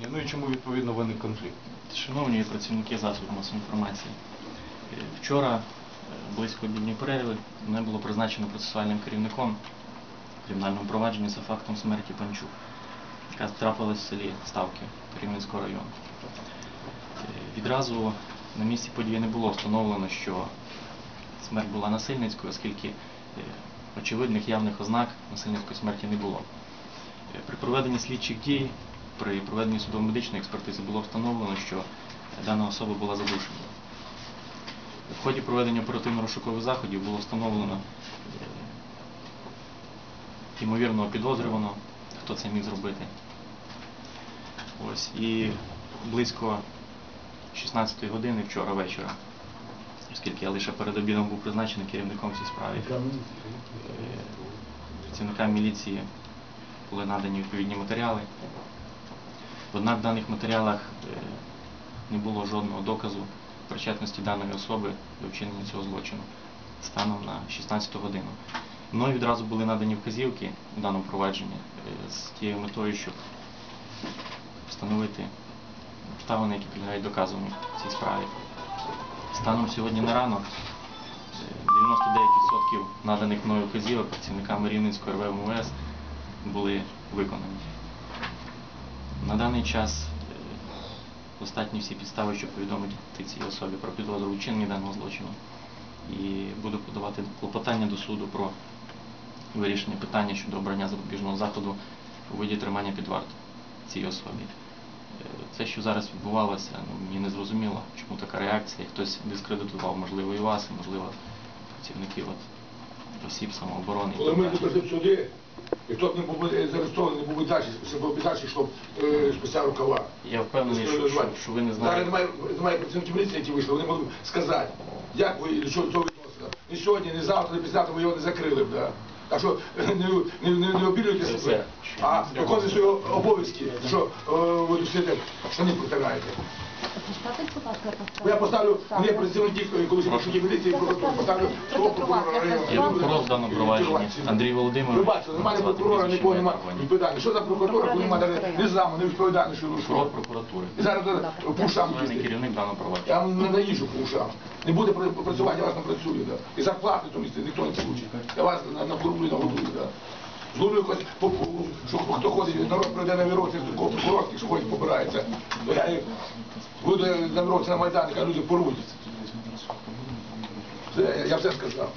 провадження? Ну і чому відповідно виник конфлікт? Шановні працівники засобів масової інформації, е, вчора, е, близько обідньої перерви, мене було призначено процесуальним керівником кримінального провадження за фактом смерті Панчук, яка трапилась в селі Ставки Рівненського району. Е, Відразу на місці події не було встановлено, що смерть була насильницькою, оскільки очевидних явних ознак насильницької смерті не було. При проведенні слідчих дій, при проведенні судово-медичної експертизи було встановлено, що дана особа була задушена. В ході проведення оперативно-розшукових заходів було встановлено е, ймовірного підозрюваного, хто це міг зробити. Ось, і близько 16-ї години вчора вечора, оскільки я лише перед обідом був призначений керівником в цій справі, е, працівникам міліції були надані відповідні матеріали. Однак в даних матеріалах е, не було жодного доказу причетності даної особи до вчинення цього злочину станом на 16 годину. Мною відразу були надані вказівки в даному провадженні е, з тією метою, щоб встановити обставини, які підлягають доказуванню в цій справі. Станом сьогодні на ранок е, 99% наданих мною вказівок працівниками Рівненської РВ МВС були виконані. На даний час е, достатні всі підстави, щоб повідомити цій особі про підозру у вчиненні даного злочину. І буду подавати клопотання до суду про вирішення питання щодо обрання запобіжного заходу у виді тримання під вартою цій особі. Е, Це, що зараз відбувалося, ну, мені не зрозуміло, чому така реакція. Хтось дискредитував, можливо, і вас, і можливо, працівників от, осіб самооборони. Коли ми суди, б не був би не був би далі, далі, щоб спустя рукава. Я впевнений, що, що, що ви не Зараз знаєте. немає, немає працівників міліції, які вийшли, вони можуть сказати, як ви, чого цього відносили. Ні сьогодні, ні завтра, ні післязавтра ви його не закрили б. Да? Так що не, не, не, не обілюйте себе, а виконуйте свої обов'язки, що е, ви сидите, штани протираєте. Я поставлю, мені працівників, коли працівників міліції, прокуратури, поставлю свого прокурора району. Я прокурор в даному провадженні Андрій Володимирович. Ви бачите, немає прокурора, нікого немає відповідальності. Що за прокуратура, коли немає не заму, не відповідальності, що Прокурор що. прокуратури. І зараз е, по ушам Персональний керівник даного провадження. Я вам не наїжджу по ушам. Не буде пр- працювати, я вас не працюю. І зарплати тому ніхто не получить. Я вас на, на грублю, на грублю. Да. Зловлю що хто ходить, народ прийде на віроці, прокурорських, що ходить, побирається. Я буду на віроці на Майдані, а люди порудяться. Я все сказав.